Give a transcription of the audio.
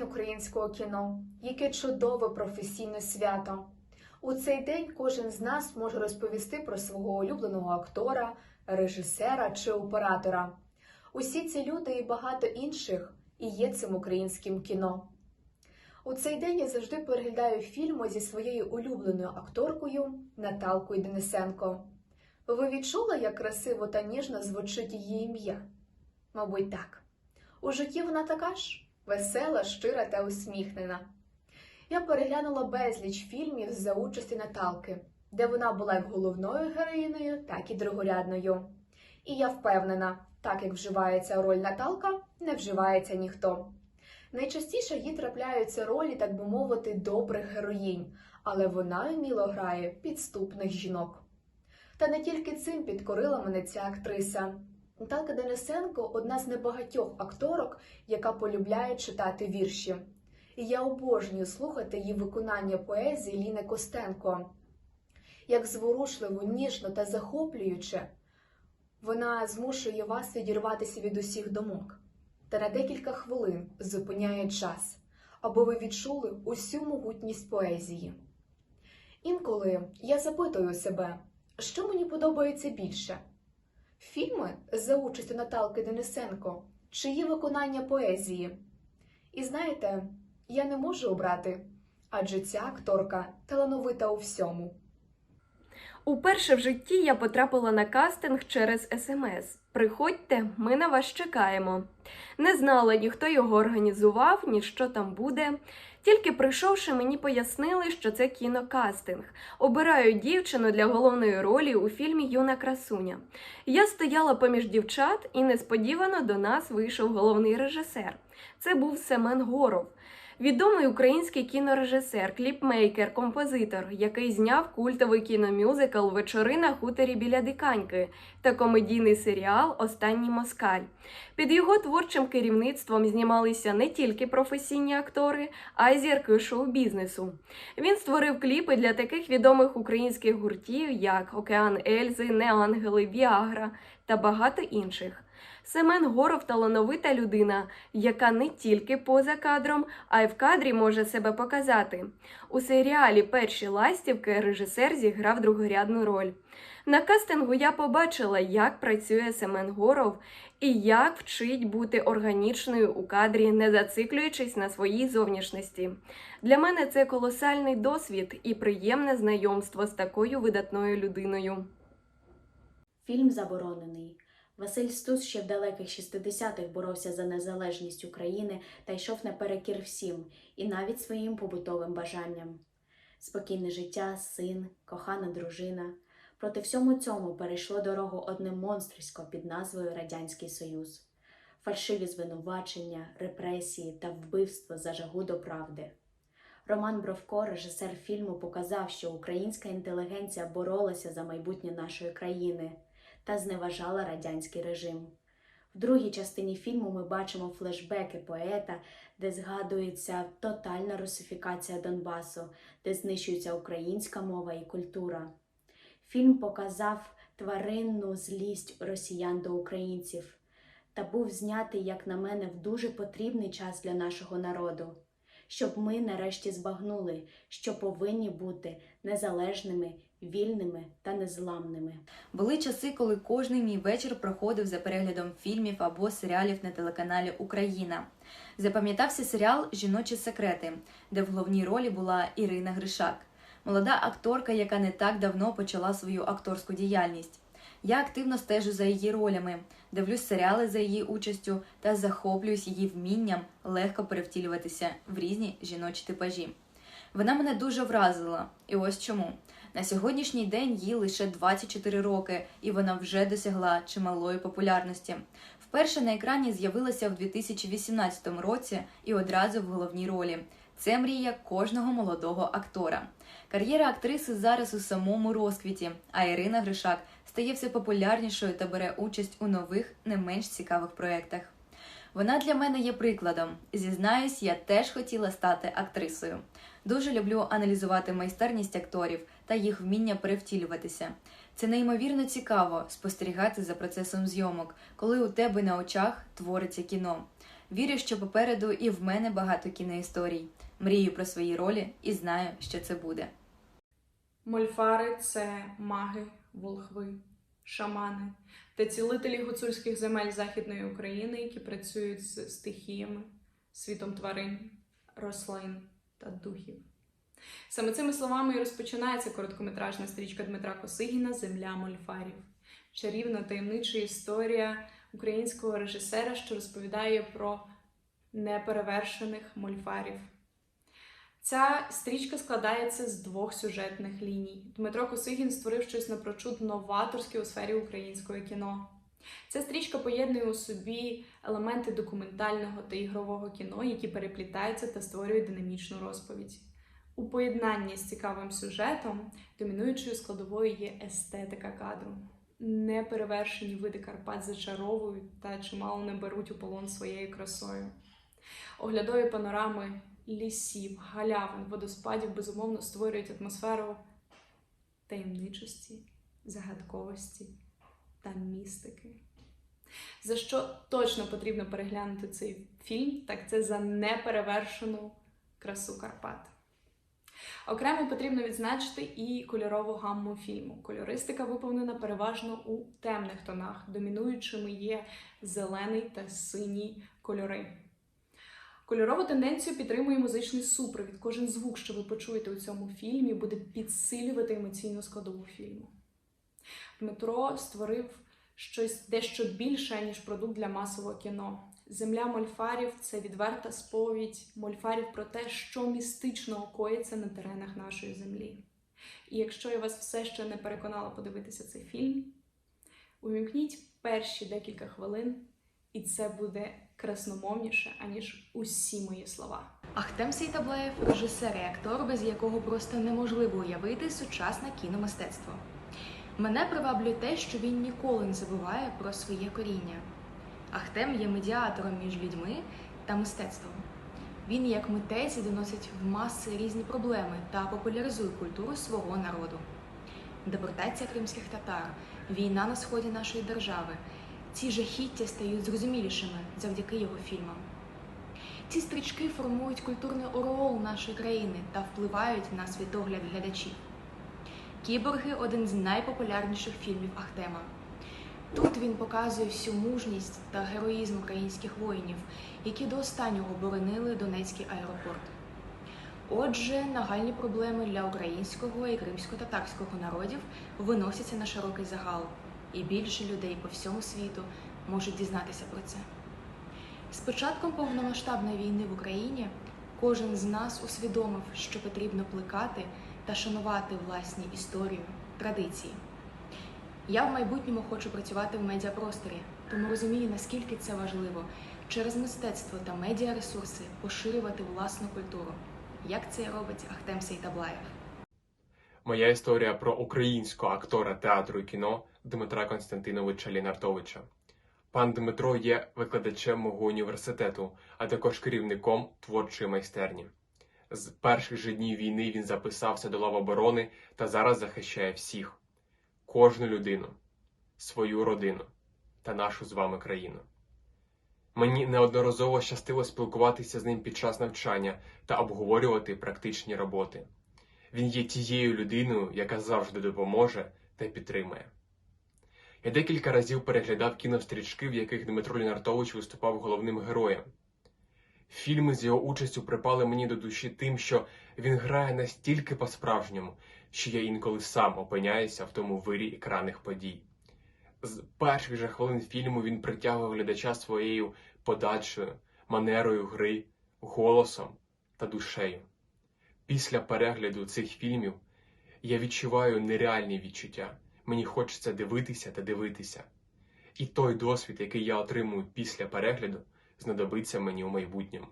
День українського кіно. Яке чудове професійне свято. У цей день кожен з нас може розповісти про свого улюбленого актора, режисера чи оператора. Усі ці люди і багато інших і є цим українським кіно. У цей день я завжди переглядаю фільми зі своєю улюбленою акторкою Наталкою Денисенко. Ви відчули, як красиво та ніжно звучить її ім'я? Мабуть, так. У житті вона така ж весела, щира та усміхнена. Я переглянула безліч фільмів за участі Наталки, де вона була як головною героїною, так і другорядною. І я впевнена, так як вживається роль Наталка, не вживається ніхто. Найчастіше їй трапляються ролі, так би мовити, добрих героїнь, але вона вміло грає підступних жінок. Та не тільки цим підкорила мене ця актриса. Наталка Денисенко одна з небагатьох акторок, яка полюбляє читати вірші. І я обожнюю слухати її виконання поезії Ліни Костенко. Як зворушливо, ніжно та захоплююче, вона змушує вас відірватися від усіх думок та на декілька хвилин зупиняє час, аби ви відчули усю могутність поезії. Інколи я запитую себе, що мені подобається більше: фільми за участю Наталки Денисенко чи є виконання поезії. І знаєте, я не можу обрати, адже ця акторка талановита у всьому. Уперше в житті я потрапила на кастинг через смс. Приходьте, ми на вас чекаємо. Не знала ні хто його організував, ні що там буде. Тільки прийшовши, мені пояснили, що це кінокастинг. Обирають дівчину для головної ролі у фільмі Юна красуня. Я стояла поміж дівчат, і несподівано до нас вийшов головний режисер. Це був Семен Горов. Відомий український кінорежисер, кліпмейкер, композитор, який зняв культовий кіномюзикл Вечори на хуторі біля Диканьки та комедійний серіал Останній москаль. Під його творчим керівництвом знімалися не тільки професійні актори, а й зірки шоу-бізнесу. Він створив кліпи для таких відомих українських гуртів, як Океан Ельзи, Неангели, Віагра та багато інших. Семен Горов талановита людина, яка не тільки поза кадром, а й в кадрі може себе показати. У серіалі Перші ластівки режисер зіграв другорядну роль. На кастингу я побачила, як працює Семен Горов і як вчить бути органічною у кадрі, не зациклюючись на своїй зовнішності. Для мене це колосальний досвід і приємне знайомство з такою видатною людиною. Фільм заборонений. Василь Стус ще в далеких 60-х боровся за незалежність України та йшов наперекір всім, і навіть своїм побутовим бажанням. Спокійне життя, син, кохана дружина. Проти всьому цьому перейшло дорогу одне монстрисько під назвою Радянський Союз, фальшиві звинувачення, репресії та вбивство за жагу до правди. Роман Бровко, режисер фільму, показав, що українська інтелігенція боролася за майбутнє нашої країни та зневажала радянський режим. В другій частині фільму ми бачимо флешбеки поета, де згадується тотальна русифікація Донбасу, де знищується українська мова і культура. Фільм показав тваринну злість росіян до українців та був знятий, як на мене, в дуже потрібний час для нашого народу, щоб ми нарешті збагнули, що повинні бути незалежними, вільними та незламними. Були часи, коли кожний мій вечір проходив за переглядом фільмів або серіалів на телеканалі Україна. Запам'ятався серіал Жіночі секрети, де в головній ролі була Ірина Гришак, молода акторка, яка не так давно почала свою акторську діяльність. Я активно стежу за її ролями, дивлюсь серіали за її участю та захоплююсь її вмінням легко перевтілюватися в різні жіночі типажі. Вона мене дуже вразила, і ось чому. На сьогоднішній день їй лише 24 роки, і вона вже досягла чималої популярності. Вперше на екрані з'явилася в 2018 році і одразу в головній ролі. Це мрія кожного молодого актора. Кар'єра актриси зараз у самому розквіті, а Ірина Гришак стає все популярнішою та бере участь у нових, не менш цікавих проєктах. Вона для мене є прикладом. Зізнаюсь, я теж хотіла стати актрисою. Дуже люблю аналізувати майстерність акторів та їх вміння перевтілюватися. Це неймовірно цікаво спостерігати за процесом зйомок, коли у тебе на очах твориться кіно. Вірю, що попереду і в мене багато кіноісторій. Мрію про свої ролі і знаю, що це буде. Мольфари це маги, волхви, шамани та цілителі гуцульських земель Західної України, які працюють з стихіями, світом тварин, рослин та духів. Саме цими словами і розпочинається короткометражна стрічка Дмитра Косигіна Земля мольфарів. Чарівна таємнича історія українського режисера, що розповідає про неперевершених мольфарів. Ця стрічка складається з двох сюжетних ліній. Дмитро Косигін створив щось напрочуд новаторське у сфері українського кіно. Ця стрічка поєднує у собі елементи документального та ігрового кіно, які переплітаються та створюють динамічну розповідь. У поєднанні з цікавим сюжетом домінуючою складовою є естетика кадру. Неперевершені види Карпат зачаровують та чимало не беруть у полон своєю красою. Оглядові панорами лісів, галявин, водоспадів безумовно створюють атмосферу таємничості, загадковості та містики. За що точно потрібно переглянути цей фільм, так це за неперевершену красу Карпат. Окремо потрібно відзначити і кольорову гамму фільму. Кольористика виповнена переважно у темних тонах. Домінуючими є зелений та синій кольори. Кольорову тенденцію підтримує музичний супровід. Кожен звук, що ви почуєте у цьому фільмі, буде підсилювати емоційну складову фільму. Дмитро створив щось дещо більше, ніж продукт для масового кіно. Земля мольфарів це відверта сповідь мольфарів про те, що містично коїться на теренах нашої землі. І якщо я вас все ще не переконала подивитися цей фільм, увімкніть перші декілька хвилин, і це буде красномовніше, аніж усі мої слова. Ахтем Сейтаблаєв – режисер і актор, без якого просто неможливо уявити сучасне кіномистецтво. Мене приваблює те, що він ніколи не забуває про своє коріння. Ахтем є медіатором між людьми та мистецтвом. Він, як митець, доносить в маси різні проблеми та популяризує культуру свого народу. Депортація кримських татар, війна на сході нашої держави. Ці жахіття стають зрозумілішими завдяки його фільмам. Ці стрічки формують культурний ореол нашої країни та впливають на світогляд глядачів. Кіборги один з найпопулярніших фільмів Ахтема. Тут він показує всю мужність та героїзм українських воїнів, які до останнього боронили Донецький аеропорт. Отже, нагальні проблеми для українського і кримсько-татарського народів виносяться на широкий загал, і більше людей по всьому світу можуть дізнатися про це. З початком повномасштабної війни в Україні кожен з нас усвідомив, що потрібно плекати та шанувати власні історію, традиції. Я в майбутньому хочу працювати в медіапросторі, тому розумію, наскільки це важливо через мистецтво та медіаресурси поширювати власну культуру, як це робить Ахтем Сейтаблаєв. Моя історія про українського актора театру і кіно Дмитра Константиновича Лінартовича. Пан Дмитро є викладачем мого університету, а також керівником творчої майстерні. З перших же днів війни він записався до лав оборони та зараз захищає всіх, кожну людину, свою родину та нашу з вами країну. Мені неодноразово щастило спілкуватися з ним під час навчання та обговорювати практичні роботи. Він є тією людиною, яка завжди допоможе та підтримує. Я декілька разів переглядав кінострічки, в яких Дмитро Лінартович виступав головним героєм. Фільми з його участю припали мені до душі тим, що він грає настільки по-справжньому, що я інколи сам опиняюся в тому вирі екранних подій. З перших же хвилин фільму він притягує глядача своєю подачею, манерою гри, голосом та душею. Після перегляду цих фільмів я відчуваю нереальні відчуття. Мені хочеться дивитися та дивитися. І той досвід, який я отримую після перегляду, знадобиться мені у майбутньому.